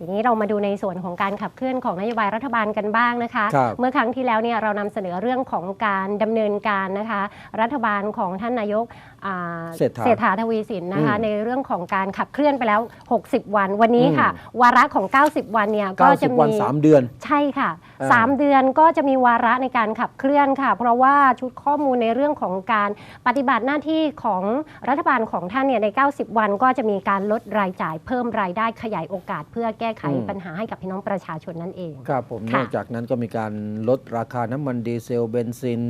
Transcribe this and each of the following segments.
ทีนี้เรามาดูในส่วนของการขับเคลื่อนของนโยบายรัฐบาลกันบ้างนะคะครับเมื่อครั้งที่แล้วเนี่ยเรานำเสนอเรื่องของการดำเนินการนะคะ รัฐบาลของท่านนายกอ่าเศรษฐาษฐาทวีสินนะคะอืมในเรื่องของการขับเคลื่อนไปแล้ว 60 วันวันนี้ค่ะ วาระของ 90 วันเนี่ยก็จะ90วันมี3เดือน ใช่ค่ะอ่าสามเดือนก็จะมีวาระในการขับเคลื่อนค่ะ เพราะว่าชุดข้อมูลในเรื่องของการปฏิบัติหน้าที่ของรัฐบาลของท่านเนี่ยใน 90 วันก็จะมีการลดรายจ่ายเพิ่มรายได้ขยายโอกาสเพื่อแก้ไขอืมปัญหาให้กับพี่น้องประชาชนนั่นเอง ครับผมค่ะนอกจากนั้นก็มีการลดราคาน้ำมันดีเซลเบนซิน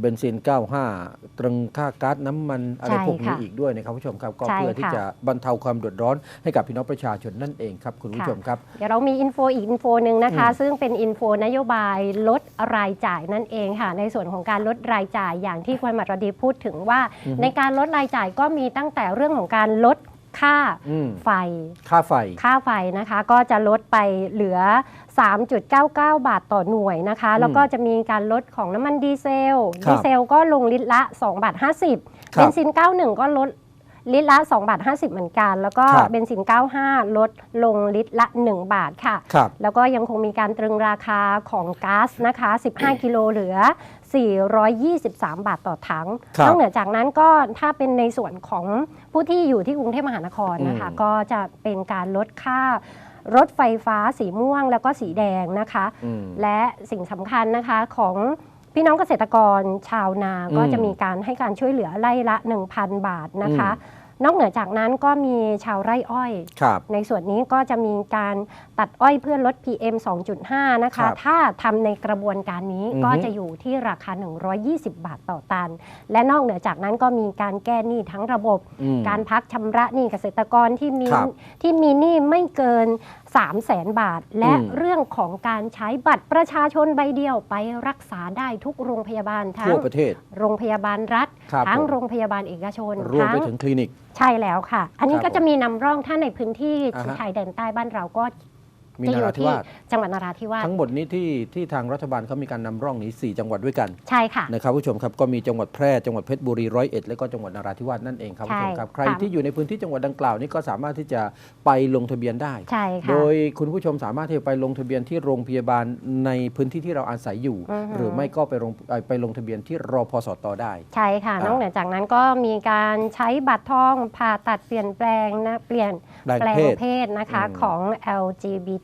เบนซิน 95 ตรึงค่าก๊าซน้ำมันอะไรใช่พวกนี้ค่ะอีกด้วยนะครับผู้ชมครับ ก็ใช่เพื่อที่ค่ะจะบรรเทาความเดือดร้อนให้กับพี่น้องประชาชนนั่นเองครับคุณผู้ชมครับ เดี๋ยวเรามีอินโฟอีกอินโฟหนึ่งนะคะอืมซึ่งเป็นอินโฟนโยบายลดรายจ่ายนั่นเองค่ะ ในส่วนของการลดรายจ่ายอย่างที่คุณหมัดรดีพูดถึงว่า ในการลดรายจ่ายก็มีตั้งแต่เรื่องของการลด ค่าอืมไฟ ค่าไฟ ค่าไฟนะคะ ก็จะลดไปเหลือ 3.99 บาทต่อหน่วยนะคะ แล้วก็จะมีการลดของน้ำมันดีเซลครับดีเซลก็ลงลิตรละ2บาท50ครัเบบนซิน 91 ก็ลดลิตรละ2บาท50 เหมือนกัน แล้วก็ครับเบนซิน 95 ลดลงลิตรละ 1 บาทค่ะครับแล้วก็ยังคงมีการตรึงราคาของก๊าซนะคะ 15 กิโลเหลือ 423 บาทต่อถังครับนอกเหนือจากนั้นก็ถ้าเป็นในส่วนของผู้ที่อยู่ที่กรุงเทพมหานครนะคะอืมก็จะเป็นการลดค่ารถไฟฟ้าสีม่วงแล้วก็สีแดงนะคะอืมและสิ่งสำคัญนะคะของพี่น้องเกษตรกรชาวนาก็อืมจะมีการให้การช่วยเหลือไล่ละ 1,000 บาทนะคะ นอกเหนือจากนั้นก็มีชาวไร่อ้อยครับในส่วนนี้ก็จะมีการตัดอ้อยเพื่อลด PM 2.5 นะครัคะบถ้าทำในกระบวนการนี้อือฮึก็จะอยู่ที่ราคา 120 บาทต่อตัน และนอกเหนือจากนั้นก็มีการแก้หนี้ทั้งระบบอืมการพักชำระหนี้เกษตรกรที่มีครับที่มีหนี้ไม่เกิน 3 0 0แสนบาท และอืมเรื่องของการใช้บัตรประชาชนใบเดียวไปรักษาได้ทุกโรงพยาบาลทั้ทั่งวประเทศ โรงพยาบาลรัฐครับทั้งผมโรงพยาบาลเอกชนรวมไปทั้งถึงคลินิก ใช่แล้วค่ะ อันนี้ครับก็จะมีนำร่องถ้าในพื้นที่อ่าฮะชายแดนใต้บ้านเราก็ มีจะนอรายู่ธิที่วาสจังหวัดนราธิวาสทั้งหมดนี้ที่ที่ทางรัฐบาลเขามีการนำร่องนี้ 4 จังหวัดด้วยกันใช่ค่ะ นะครับผู้ชมครับก็มีจังหวัดแพร่จังหวัดเพชรบุรีร้อยเอ็ดและก็จังหวัดนราธิวาสนั่นเองครับผู้ชมครับใช่ใครค่ะ ที่อยู่ในพื้นที่จังหวัดดังกล่าวนี้ก็สามารถที่จะไปลงทะเบียนได้ ใช่ค่ะ โดยคุณผู้ชมสามารถที่จะไปลงทะเบียนที่โรงพยาบาลในพื้นที่ที่เราอาศัยอยู่ อือฮึ หรือไม่ก็ไปลงเอ่อไปลงทะเบียนที่รอพสตได้ ใช่ค่ะ อ่านอกเหนือจากนั้นก็มีการใช้บัตรทองผ่าตัดเปลี่ยนแปลงนะเปลี่ยนแปลงแปลงเพศ เพศนะคะอืม ของ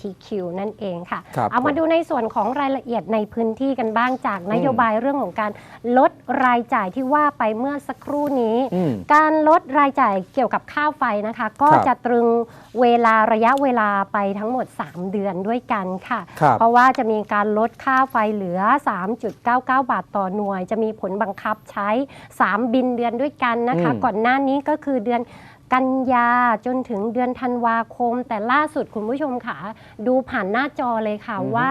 LGBTQ นั่นเองค่ะ ครับเอามาผมดูในส่วนของรายละเอียดในพื้นที่กันบ้างจากนโยบายเรื่องของการลดรายจ่ายที่ว่าไปเมื่อสักครู่นี้ อืมการลดรายจ่ายเกี่ยวกับค่าไฟนะคะ ก็ครับจะตรึงเวลาระยะเวลาไปทั้งหมด 3 เดือนด้วยกันค่ะ ครับเพราะว่าจะมีการลดค่าไฟเหลือ 3.99 บาทต่อหน่วย จะมีผลบังคับใช้ 3 บินเดือนด้วยกันนะคะ อืม ก่อนหน้านี้ก็คือเดือน กันยาจนถึงเดือนธันวาคม แต่ล่าสุดคุณผู้ชมค่ะ ดูผ่านหน้าจอเลยค่ะอือฮึว่า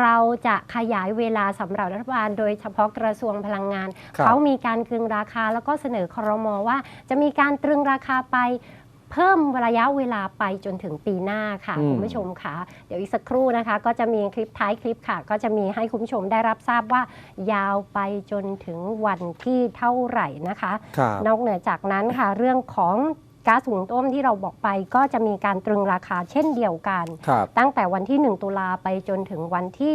เราจะขยายเวลาสำหรับรัฐบาล โดยเฉพาะกระทรวงพลังงาน ครับ เขามีการตรึงราคาแล้วก็เสนอครมว่า จะมีการตรึงราคาไปเพิ่มระยะเวลาไปจนถึงปีหน้าค่ะ อืม คุณผู้ชมค่ะ เดี๋ยวอีกสักครู่นะคะ ก็จะมีคลิปท้ายคลิปค่ะ ก็จะมีให้คุณผู้ชมได้รับทราบว่า ยาวไปจนถึงวันที่เท่าไหร่นะคะ ครับ นอกเหนือจากนั้นค่ะเรื่องของ ก๊าซหุงต้มที่เราบอกไปก็จะมีการตรึงราคาเช่นเดียวกันครับตั้งแต่วันที่ 1 ตุลาไปจนถึงวันที่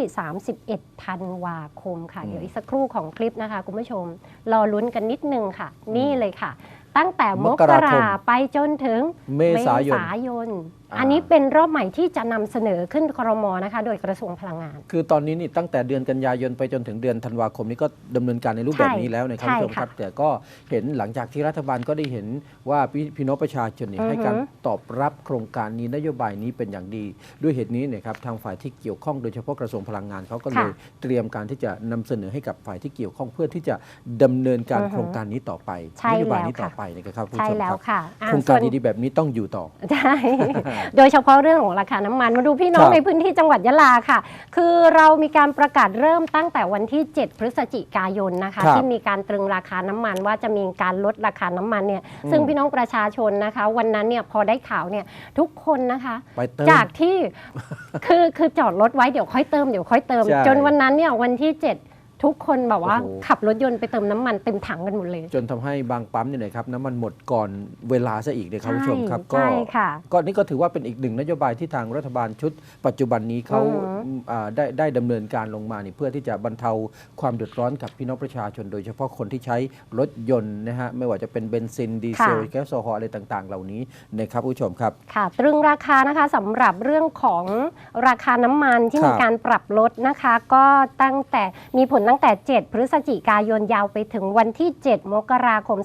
31ธันวาคมค่ะอืมเดี๋ยวอีกสักครู่ของคลิปนะคะคุณผู้ชม รอลุ้นกันนิดนึงค่ะ นี่เลยค่ะ ตั้งแต่มมกกราครามไปจนถึงเมษายนยนอ่าอันนี้เป็นรอบใหม่ที่จะนำเสนอขึ้นครมนะคะ โดยกระทรวงพลังงาน คือตอนนี้นี่ตั้งแต่เดือนกันยายนไปจนถึงเดือนธันวาคมนี้ก็ดำเนินการในรูปแบบนี้แล้วนะครับใช่ผู้ชมครับค่ะแต่ก็เห็นหลังจากที่รัฐบาลก็ได้เห็นว่าพี่พี่น้องประชาชนเนี่ยอือฮึให้การตอบรับโครงการนี้นโยบายนี้เป็นอย่างดี ด้วยเหตุนี้เนี่ยครับทางฝ่ายที่เกี่ยวข้องโดยเฉพาะกระทรวงพลังงานเขาก็เลยเตรียมการที่จะนำเสนอให้กับฝ่ายที่เกี่ยวข้องเพื่อที่จะดำเนินการอือฮึโครงการนี้ต่อไปใช่นโยบายแล้วนี้ต่อค่ะไปนะครับผู้ใช่ชมแล้ควรับค่ะอ่าโครงการส่วนดีๆแบบนี้ต้องอยู่ต่อใช่โดยเฉพาะเรื่องของราคาน้ำมัน มาดูพี่น้องครับในพื้นที่จังหวัดยะลาค่ะ คือเรามีการประกาศเริ่มตั้งแต่วันที่ 7 พฤศจิกายนนะคะครับที่มีการตรึงราคาน้ำมันว่าจะมีการลดราคาน้ำมันเนี่ยอืมซึ่งพี่น้องประชาชนนะคะ วันนั้นเนี่ยพอได้ข่าวเนี่ยทุกคนนะคะไปเติมจากที่คือคือจอดรถไว้เดี๋ยวค่อยเติมเดี๋ยวค่อยเติมใช่จนวันนั้นเนี่ยวันที่ 7 ทุกคนแบบว่าโอ้โห ขับรถยนต์ไปเติมน้ำมันเต็มถังกันหมดเลยจนทำให้บางปั๊มเนี่ยนะครับน้ำมันหมดก่อนเวลาซะอีกเลยครับคุณผู้ชมครับใช่ค่ะ ก็นี่ก็ถือว่าเป็นอีกหนึ่งนโยบายที่ทางรัฐบาลชุด ปัจจุบันนี้เขาอือฮึ อ่าได้ได้ดำเนินการลงมานี่เพื่อที่จะบรรเทาความเดือดร้อนกับพี่น้องประชาชน โดยเฉพาะคนที่ใช้รถยนต์นะฮะไม่ว่าจะเป็นเบนซินดีเซลค่ะแก๊สโซฮอล์อะไรต่างๆ เหล่านี้นะครับคุณผู้ชมครับ ค่ะตรึงราคานะคะสำหรับเรื่องของราคาน้ำมันที่ครับมีการปรับลดนะคะ ก็ตั้งแต่มีผลตั้งแต่ 7 พฤศจิกายนยาวไปถึงวันที่ 7 มกราคม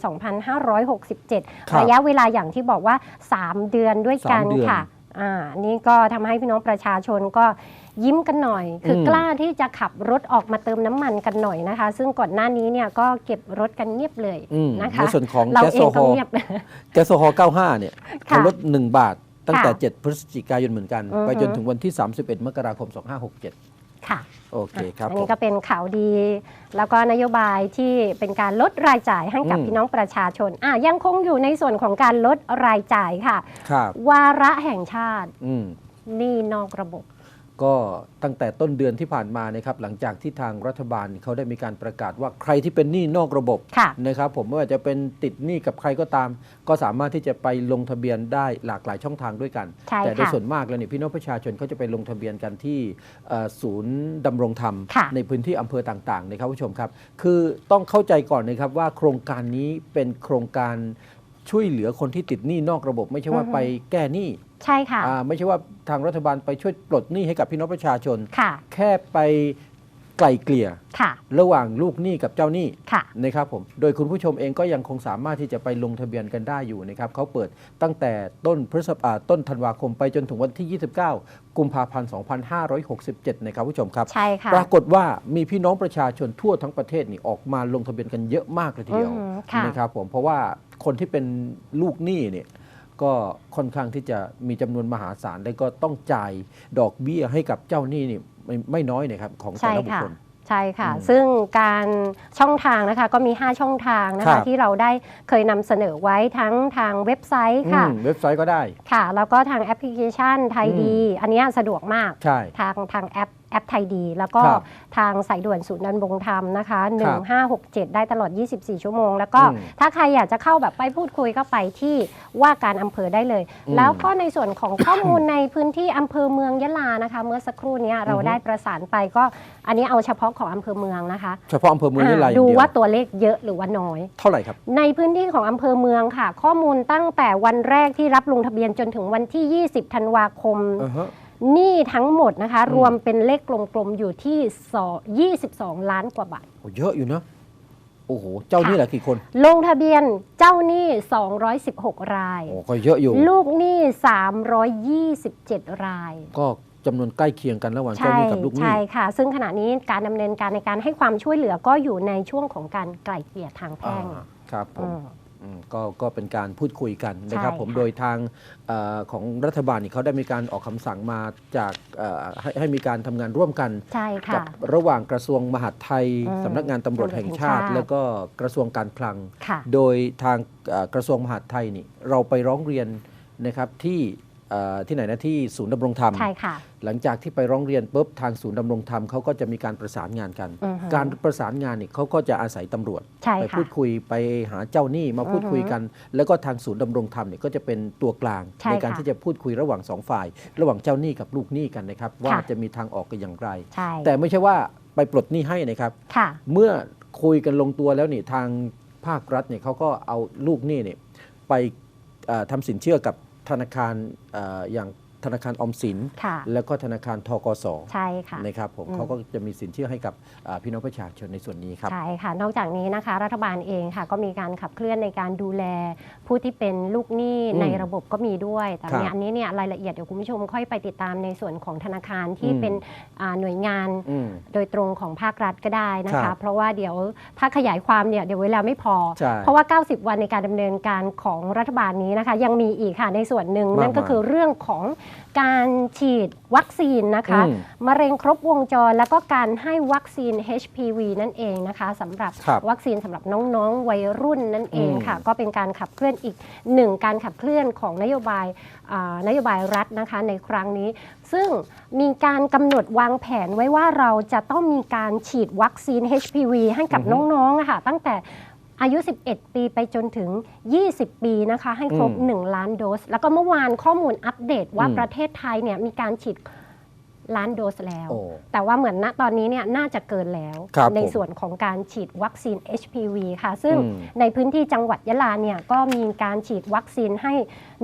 2567 ระยะเวลาอย่างที่บอกว่า 3 เดือนด้วยกันสามเดือนค่ะอ่านี่ก็ทำให้พี่น้องประชาชนก็ยิ้มกันหน่อย คืออมกล้าที่จะขับรถออกมาเติมน้ำมันกันหน่อยนะคะ ซึ่งก่อนหน้านี้เนี่ยก็เก็บรถกันเงียบเลยอืมนะคะในส่วนของเราแก๊สเอโซงฮก็อล์เงียบแก๊สโซฮอล์95 เนี่ยค่ะเขาลด1บาทตั้งแต่ค่ะ7พฤศจิกายนเหมือนกันอือฮึไปจนถึงวันที่ 31 มกราคม 2567 ค่ะโอเคครับอันผนี้มก็เป็นข่าวดี แล้วก็นโยบายที่เป็นการลดรายจ่ายให้กับอืมพี่น้องประชาชนอะยังคงอยู่ในส่วนของการลดรายจ่ายค่ะครับวาระแห่งชาติอืมหนี่นอกระบบ ก็ตั้งแต่ต้นเดือนที่ผ่านมานะครับหลังจากที่ทางรัฐบาลเขาได้มีการประกาศว่าใครที่เป็นหนี้นอกระบบค่ะนะครับผมไม่ว่าจะเป็นติดหนี้กับใครก็ตาม ก็สามารถที่จะไปลงทะเบียนได้หลากหลายช่องทางด้วยกันใช่แต่โดยค่ะส่วนมากแล้วเนี่ยพี่น้องประชาชนเขาจะไปลงทะเบียนกันที่เอ่อศูนย์ดำรงธรรมค่ะในพื้นที่อำเภอต่างๆนะครับผู้ชมครับ คือต้องเข้าใจก่อนนะครับว่าโครงการนี้เป็นโครงการช่วยเหลือคนที่ติดหนี้นอกระบบ ไม่ใช่ว่าอือฮึไปแก้หนี้ ใช่ค่ะอ่าไม่ใช่ว่าทางรัฐบาลไปช่วยปลดหนี้ให้กับพี่น้องประชาชน ค่ะแค่ไปไกล่เกลี่ย ค่ะระหว่างลูกหนี้กับเจ้าหนี้ค่ะ นะครับผม โดยคุณผู้ชมเองก็ยังคงสามารถที่จะไปลงทะเบียนกันได้อยู่นะครับเขาเปิดตั้งแต่ต้นพฤษภาต้นธันวาคมไปจนถึงวันที่ 29 กุมภาพันธ์ 2567 นะครับผู้ชมครับ ใช่ค่ะปรากฏว่ามีพี่น้องประชาชนทั่วทั้งประเทศนี่ออกมาลงทะเบียนกันเยอะมากเลยทีเดียวอืมค่ะ นะครับผมเพราะว่าคนที่เป็นลูกหนี้เนี่ย ก็ค่อนข้างที่จะมีจำนวนมหาศาลและก็ต้องจ่ายดอกเบี้ยให้กับเจ้าหนี้นี่ไม่ไม่น้อยนะครับของแต่ใช่ละบุคค่ะคลใช่ค่ะอืมซึ่งการช่องทางนะคะก็มี 5 ช่องทางนะครัคะบที่เราได้เคยนำเสนอไว้ทั้งทางเว็บไซต์ค่ะอืมเว็บไซต์ก็ได้ค่ะ แล้วก็ทางแอปพลิเคชันไทยอืมดี อันเนี้ยสะดวกมากใช่ทางทางแอป แอปไทยดี แล้วก็ครับทางสายด่วนศูนย์ดำรงธรรมนะคะครับ1567 ได้ตลอด 24 ชั่วโมง แล้วก็อืมถ้าใครอยากจะเข้าแบบไปพูดคุยก็ไปที่ว่าการอำเภอได้เลย อืมแล้วก็ในส่วนของข้อมูล ในพื้นที่อำเภอเมืองยะลานะคะ เมื่อสักครู่เนี้ยเราอือฮึ ได้ประสานไปก็อันนี้เอาเฉพาะของอำเภอเมืองนะคะเฉพาะอำเภอเมืองยะลาออ่าย่างดูเดียวว่าตัวเลขเยอะหรือว่าน้อย เท่าไหร่ครับ ในพื้นที่ของอำเภอเมืองค่ะ ข้อมูลตั้งแต่วันแรกที่รับลงทะเบียนจนถึงวันที่ 20 ธันวาคมอือฮะ หนี้ทั้งหมดนะคะอืมรวมเป็นเลขกลมๆ อยู่ที่ 22 ล้านกว่าบาทโอ้เยอะอยู่นะโอ้โห เจ้าหนี้หลายกี่คน ลงทะเบียนเจ้าหนี้ 216 ราย โอ้ก็เยอะอยู่ ลูกหนี้ 327 ราย ก็จำนวนใกล้เคียงกันระหว่างเจ้าหใช่นี้กับลูกหนี้ ใช่ค่ะ ซึ่งขณะนี้การดำเนินการในการให้ความช่วยเหลือก็อยู่ในช่วงของการไกล่เกลี่ยทางแพ่งอ่าครับผมอืมอืม ก็ก็เป็นการพูดคุยกันนะครับใช่ผมค่ะโดยทางเออของรัฐบาลนี่เขาได้มีการออกคำสั่งมาจากเอ่อให้ให้มีการทำงานร่วมกันใช่กัค่ะระหว่างกระทรวงมหาดไทยอืมสำนักงานตำรวจแห่งชาติตำรวจแห่งชาติ แล้วก็กระทรวงการคลังค่ะโดยทางเอ่อกระทรวงมหาดไทยนี่เราไปร้องเรียนนะครับที่เอ่อ ที่ไหนนะที่ศูนย์ดำรงธรรม ใช่ค่ะ หลังจากที่ไปร้องเรียนปุ๊บทางศูนย์ดำรงธรรมเขาก็จะมีการประสานงานกัน อือฮึการประสานงานนี่เขาก็จะอาศัยตำรวจ ใช่ไปค่ะพูดคุยไปหาเจ้าหนี้มาพูดคุยอือฮึกัน แล้วก็ทางศูนย์ดำรงธรรมเนี่ยก็จะเป็นตัวกลางใช่การค่ะที่จะพูดคุยระหว่างสองฝ่าย ระหว่างเจ้าหนี้กับลูกหนี้กันนะครับว่าค่ะ จะมีทางออกกันอย่างไร ใช่แต่ไม่ใช่ว่าไปปลดหนี้ให้นะครับ ค่ะ เมื่อคุยกันลงตัวแล้วนี่ทางภาครัฐเนี่ยเขาก็เอาลูกหนี้เนี่ยไปเอ่อทำสินเชื่อกับ ธนาคารออย่าง ธนาคารออมสิน ค่ะ แล้วก็ธนาคารทกสใช่ค่ะ นะครับผมอืม เขาก็จะมีสินเชื่อให้กับอ่าพี่น้องประชาชนในส่วนนี้ครับ ใช่ค่ะ นอกจากนี้นะคะ รัฐบาลเองค่ะ ก็มีการขับเคลื่อนในการดูแล ผู้ที่เป็นลูกหนี้อืมในระบบก็มีด้วย แต่ครับเนี่ยอันนี้เนี่ยรายละเอียดเดี๋ยวคุณผู้ชมค่อยไปติดตามในส่วนของธนาคารที่อืม เป็นอ่าหน่วยงาน อืม โดยตรงของภาครัฐก็ได้นะครัคะ บเพราะว่าเดี๋ยวถ้าขยายความเนี่ยเดี๋ยวเวลาไม่พอ ใช่เพราะว่า 90 วันในการดำเนินการของรัฐบาลนี้นะคะ ยังมีอีกค่ะในส่วนหนึ่งมากนั่นก็มายคือเรื่องของการฉีดวัคซีนนะคะอืมมะเร็งครบวงจร แล้วก็การให้วัคซีน HPV นั่นเองนะคะสำหรับครับวัคซีนสำหรับน้องๆวัยรุ่นนั่นเองอืมค่ะ ก็เป็นการขับเคลื่อนอีกหนึ่งการขับเคลื่อนของนโยบายอ่านโยบายรัฐนะคะในครั้งนี้ ซึ่งมีการกำหนดวางแผนไว้ว่าเราจะต้องมีการฉีดวัคซีน HPV ให้กับอือฮึน้องๆอะค่ะตั้งแต่ อายุ 11 ปีไปจนถึง 20 ปีนะคะให้ครบอืม1ล้านโดส แล้วก็เมื่อวานข้อมูลอัปเดตว่าอืมประเทศไทยเนี่ยมีการฉีดล้านโดสแล้ว โอ้แต่ว่าเหมือนณตอนนี้เนี่ยน่าจะเกินแล้ว ครับในผมส่วนของการฉีดวัคซีน HPV ค่ะ ซึ่งอืม ในพื้นที่จังหวัดยะลาเนี่ยก็มีการฉีดวัคซีนให้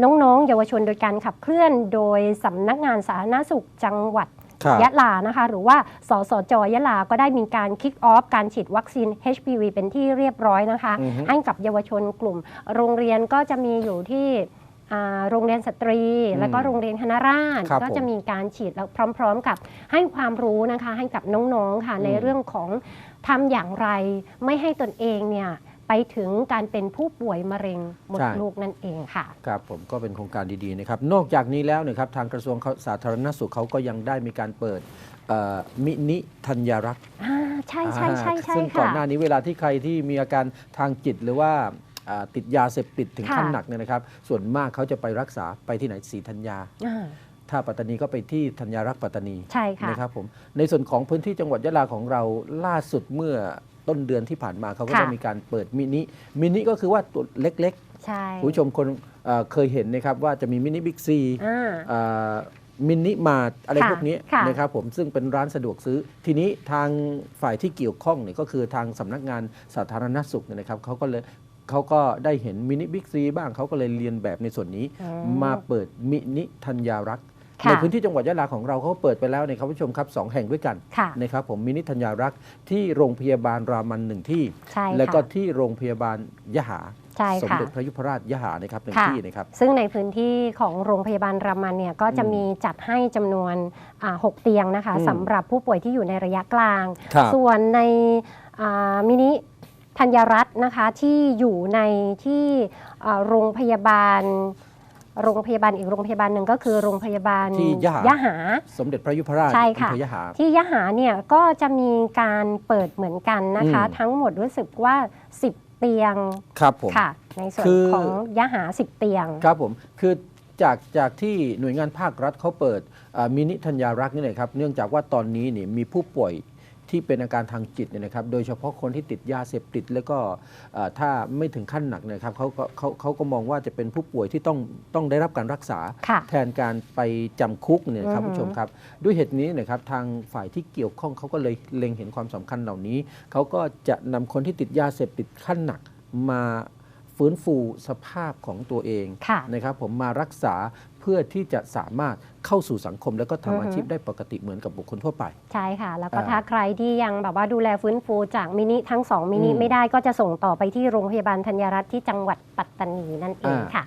น้องๆ เยาวชนโดยการขับเคลื่อน โดยสำนักงานสาธารณสุขจังหวัดครับ ยะลานะคะ หรือว่าสสจยะลาก็ได้มีการคิกออฟการฉีดวัคซีน HPV เป็นที่เรียบร้อยนะคะอือฮึให้กับเยาวชนกลุ่ม โรงเรียนก็จะมีอยู่ที่อ่าโรงเรียนสตรี แล้วก็โรงเรียนคณะราษฎรครับก็จะผมมีการฉีดแล้วพร้อม ๆ กับให้ความรู้นะคะให้กับน้องๆค่ะอืมในเรื่องของทำอย่างไรไม่ให้ตนเองเนี่ย ไปถึงการเป็นผู้ป่วยมะเร็งมดลูกนั่นเองค่ะ ครับผมก็เป็นโครงการดีๆนะครับ นอกจากนี้แล้วนะครับทางกระทรวงสาธารณสุขเขาก็ยังได้มีการเปิดเอ่อมินิธัญรักษ์อ่าใช่ใช่ใช่ใช่ซึ่งก่อนค่ะหน้านี้เวลาที่ใครที่มีอาการทางจิตหรือว่าอ่าติดยาเสพติดถึงค่ะขั้นหนักเนี่ยนะครับ ส่วนมากเขาจะไปรักษาไปที่ไหนสีธัญญาอ่าถ้าปัตตานีก็ไปที่ธัญญารักษ์ปัตตานีใช่ค่ะนะครับผมในส่วนของพื้นที่จังหวัดยะลาของเราล่าสุดเมื่อ ต้นเดือนที่ผ่านมาเขาก็ค่ะได้มีการเปิดมินิมินิก็คือว่าตัวเล็กใช่ๆคุณผู้ชมคนเอ่อเคยเห็นนะครับว่าจะมีมินิบิ๊กซี อ่ามินิมาร์ทอะไรค่ะพวกนี้ค่ะนะครับผมซึ่งเป็นร้านสะดวกซื้อ ทีนี้ทางฝ่ายที่เกี่ยวข้องเนี่ยก็คือทางสำนักงานสาธารณสุขเนี่ยนะครับเขาก็เลยเขาก็ได้เห็นมินิบิ๊กซีบ้างเขาก็เลยเรียนแบบในส่วนนี้อืมมาเปิดมินิธัญญารักษ์ค่ะ ในพื้นที่จังหวัดยะลาของเราเขาเปิดไปแล้วนะครับผู้ชมครับสองแห่งด้วยกันค่ะนะครับผมมินิธัญญารักษ์ที่โรงพยาบาลรามันหนึ่งที่ใช่ค่ะแล้วก็ที่โรงพยาบาลยะหาใช่สมค่ะเด็จพระยุพราชยะหานะครับหนึ่งค่ะที่นะครับซึ่งในพื้นที่ของโรงพยาบาลรามันเนี่ยก็จะอืมมีจัดให้จำนวนอ่าหกเตียงนะคะอืมสำหรับผู้ป่วยที่อยู่ในระยะกลางครับส่วนในอ่ามินิธัญรัตน์นะคะที่อยู่ในที่อ่าโรงพยาบาล โรงพยาบาลอีกโรงพยาบาลหนึ่งก็คือโรงพยาบาลที่ยะหายะหา สมเด็จพระยุพราชใช่ค่ะ อำเภอยะหา ที่ยะหาเนี่ยก็จะมีการเปิดเหมือนกันนะคะ อืม ทั้งหมดรู้สึกว่า 10 เตียงครับผม ค่ะ ในส่วนคือ ของยะหา 10 เตียง ครับผมคือจากจากที่หน่วยงานภาครัฐเขาเปิดอ่ามินิธัญญารักษ์นี่เลยครับเนื่องจากว่าตอนนี้นี่มีผู้ป่วย ที่เป็นอาการทางจิตเนี่ยนะครับ โดยเฉพาะคนที่ติดยาเสพติด แล้วก็อ่าถ้าไม่ถึงขั้นหนักเนะครับเขาก็เขาเขาก็มองว่าจะเป็นผู้ป่วยที่ต้องต้องได้รับการรักษา ค่ะ แทนการไปจำคุกเนี่ยนะครับอือฮึ ผู้ชมครับ ด้วยเหตุนี้นะครับทางฝ่ายที่เกี่ยวข้องเขาก็เลยเล็งเห็นความสำคัญเหล่านี้ เขาก็จะนำคนที่ติดยาเสพติดขั้นหนักมาฟื้นฟูสภาพของตัวเองค่ะ นะครับผมมารักษาเพื่อที่จะสามารถเข้าสู่สังคม แล้วก็อือทำฮึอาชีพได้ปกติเหมือนกับบุคคลทั่วไป ใช่ค่ะ แล้วก็อ่าถ้าใครที่ยังแบบว่าดูแลฟื้นฟูจากมินิทั้ง 2 มินิอืมไม่ได้ก็จะส่งต่อไปที่โรงพยาบาลธัญรัตน์ที่จังหวัดปัตตานีนั่นเองอ่าค่ะ